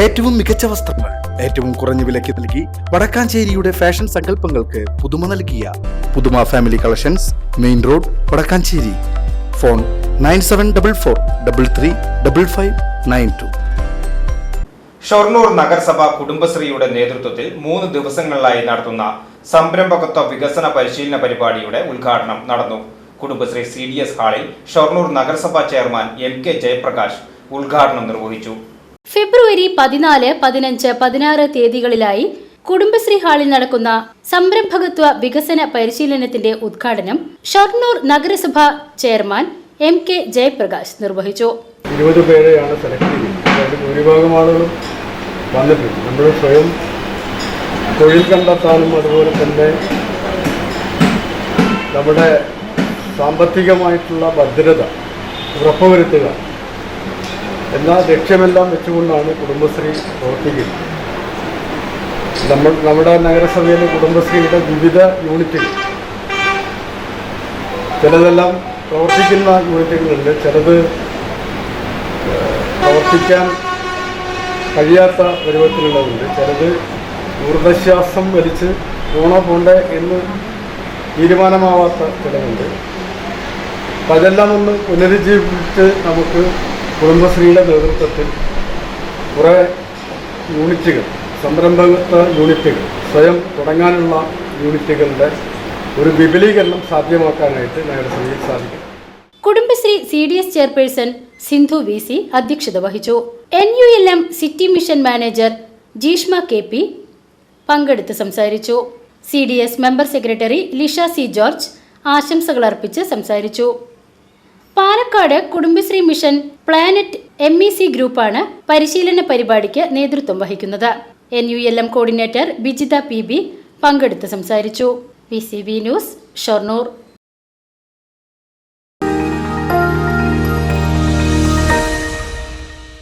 ഏറ്റവും മികച്ച വസ്ത്രങ്ങൾ ഏറ്റവും കുറഞ്ഞ വിലയ്ക്ക് നൽകി വടക്കാഞ്ചേരിയുടെ ഫാഷൻ സങ്കല്പങ്ങൾക്ക് പുതുമ നൽകിയ പുതുമ family collections main road Vadakkanchery. Phone nine seven double four double three double five nine two. Shoranur നഗരസഭ കുടുംബശ്രീയുടെ നേതൃത്വത്തിൽ മൂന്ന് ദിവസങ്ങളിലായി നടത്തുന്ന സംരംഭകത്വ വികസന പരിശീലന പരിപാടിയുടെ ഉദ്ഘാടനം നടന്നു. കുടുംബശ്രീ സി ഡി എസ് ഹാളിൽ ഷൊർണൂർ നഗരസഭാ ചെയർമാൻ എം കെ ജയപ്രകാശ് ഉദ്ഘാടനം നിർവഹിച്ചു. ഫെബ്രുവരി പതിനാല് പതിനഞ്ച് പതിനാറ് തീയതികളിലായി കുടുംബശ്രീ ഹാളിൽ നടക്കുന്ന സംരംഭകത്വ വികസന പരിശീലനത്തിന്റെ ഉദ്ഘാടനം ഷൊർണൂർ നഗരസഭ ചെയർമാൻ എം കെ ജയപ്രകാശ് നിർവഹിച്ചു. ഇരുപത് പേരെയാണ് സെലക്ട് ചെയ്തത്. ഭൂരിഭാഗം ആളുകളും വന്നിട്ടുണ്ട്. നമ്മൾ സ്വയം തൊഴിൽ കണ്ടെത്താനും അതുപോലെ തന്നെ നമ്മുടെ സാമ്പത്തികമായിട്ടുള്ള ഭദ്രത ഉറപ്പുവരുത്തുക എന്ന ലക്ഷ്യമെല്ലാം വെച്ചുകൊണ്ടാണ് കുടുംബശ്രീ പ്രവർത്തിക്കുന്നത്. നമ്മൾ നമ്മുടെ നഗരസഭയിലെ കുടുംബശ്രീയുടെ വിവിധ യൂണിറ്റുകൾ ചിലതെല്ലാം പ്രവർത്തിക്കുന്ന യൂണിറ്റുകളുണ്ട്. ചിലത് പ്രവർത്തിക്കാൻ കഴിയാത്ത പരുവത്തിലുള്ളതുണ്ട്. ചിലത് ദുർദശ്വാസം വലിച്ച് പോണോ പോണ്ടേ എന്ന് തീരുമാനമാവാത്ത ചിലതുണ്ട്. അപ്പം അതെല്ലാം ഒന്ന് പുനരുജ്ജീവിപ്പിച്ച് നമുക്ക് കുടുംബശ്രീയുടെ നേതൃത്വത്തിൽ കുറേ യൂണിറ്റുകൾ സംരംഭകത്വ യൂണിറ്റുകൾ സ്വയം തുടങ്ങാനുള്ള യൂണിറ്റുകളുടെ ഒരു വിപുലീകരണം സാധ്യമാക്കാനായിട്ട് നഗരസഭയിൽ സാധിക്കും. Kudumbashree C D S chairperson Sindhu V C അധ്യക്ഷത വഹിച്ചു. N U L M city mission manager Jeeshma K P പങ്കെടുത്ത് സംസാരിച്ചു. C D S member secretary Lisha C George ആശംസകൾ അർപ്പിച്ച് സംസാരിച്ചു. Palakkad Kudumbashree mission planet M E C ഗ്രൂപ്പാണ് പരിശീലന പരിപാടിക്ക് നേതൃത്വം വഹിക്കുന്നത്. N U L M coordinator Bijitha P B പങ്കെടുത്ത് സംസാരിച്ചു. V C B news Shoranur.